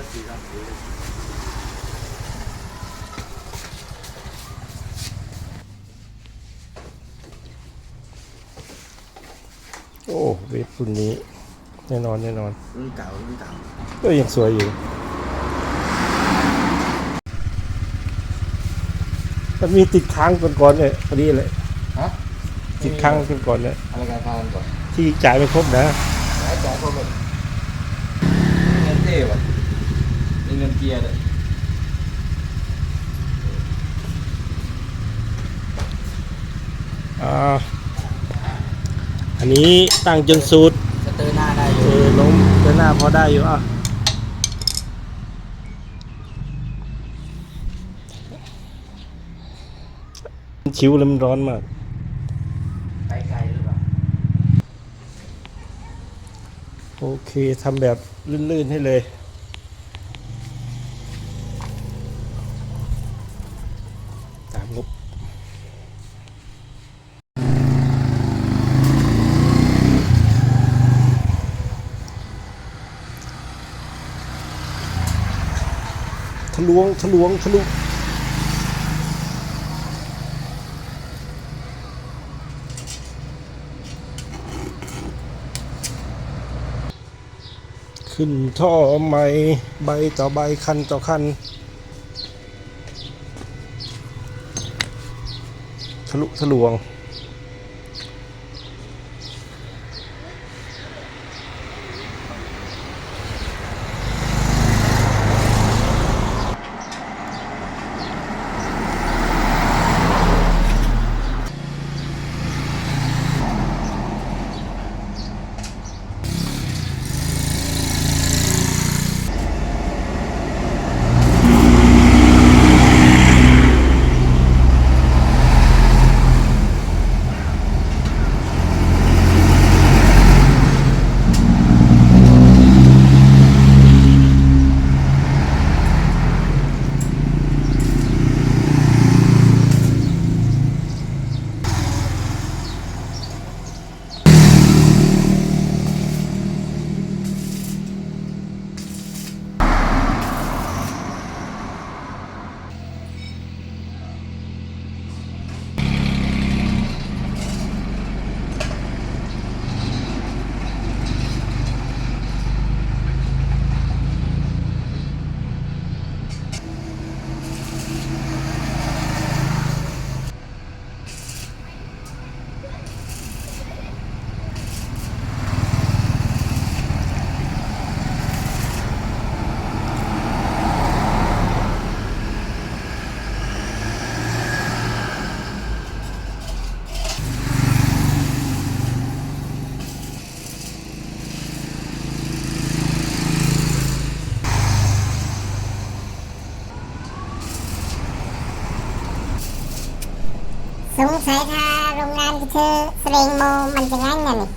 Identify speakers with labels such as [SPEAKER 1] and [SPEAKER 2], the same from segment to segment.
[SPEAKER 1] โอ้เวฟรุ่นนี้ แน่นอนแน่นอน
[SPEAKER 2] รุ่นเก่ารุ่นเก่า
[SPEAKER 1] ก็ยังสวยอยู่มันมีติดค้างก่อนๆเนี่ยพอดีเลย
[SPEAKER 2] ฮะ
[SPEAKER 1] ติดค้างก่อนๆเนี่ย
[SPEAKER 2] อะไรกันฟังก่อน
[SPEAKER 1] ที่จ่ายไม่ครบนะ
[SPEAKER 2] หายใจพวกมันเงินเท่ว่ะ มีเงินเกียร์เลย
[SPEAKER 1] อ่าอันนี้ตั้งจนสุด
[SPEAKER 2] สเตอร์หน้าได้อ
[SPEAKER 1] เอยู่อล้มเดินหน้าพอได้อยู่อะชิวแล้วมันร้อนมาก
[SPEAKER 2] ไปไกลหรือเปล่า
[SPEAKER 1] โอเคทำแบบลื่นๆให้เลย ตามงบทะลวงทะลวงทะลุขึ้นท่อใหม่ใบต่อใบคันต่อคัน ทะลุทะลวง
[SPEAKER 3] สงสัยถ้าโรงงานที่เธอเสลงโมมันจะงั้นน่ะนี่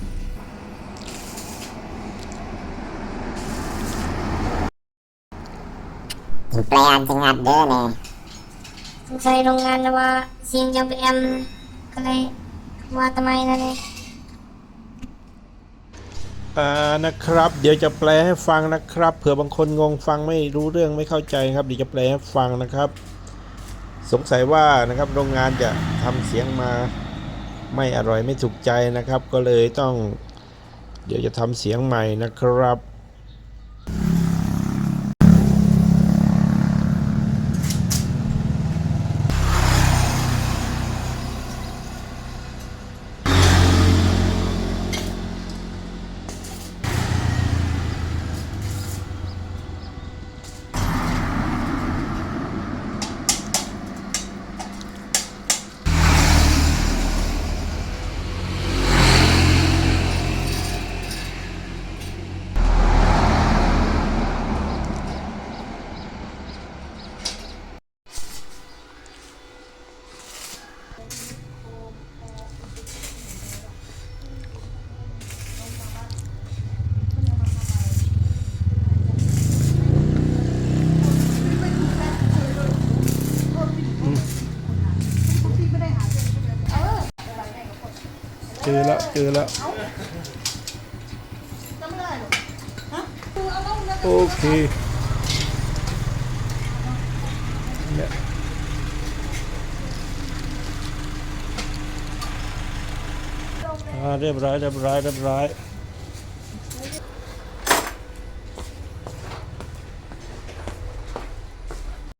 [SPEAKER 3] ถึงแปลนจะงัดเด้อเนี่ย
[SPEAKER 4] สงสัยโรงงานนะว่าเสียงจะไปแอมก็เลยว่าทำไมนั่นเอง
[SPEAKER 1] อ่านะครับ เดี๋ยวจะแปลให้ฟังนะครับ เผื่อบางคนงงฟังไม่รู้เรื่องไม่เข้าใจนะครับเดี๋ยวจะแปลให้ฟังนะครับ สงสัยว่านะครับโรงงานจะทำเสียงมาไม่อร่อยไม่ถูกใจนะครับ ก็เลยต้อง เดี๋ยวจะทำเสียงใหม่นะครับ เจอแล้วเจอแล้วโอเคเนี่ยเรียบร้อยเรียบร้อยเรียบร้อย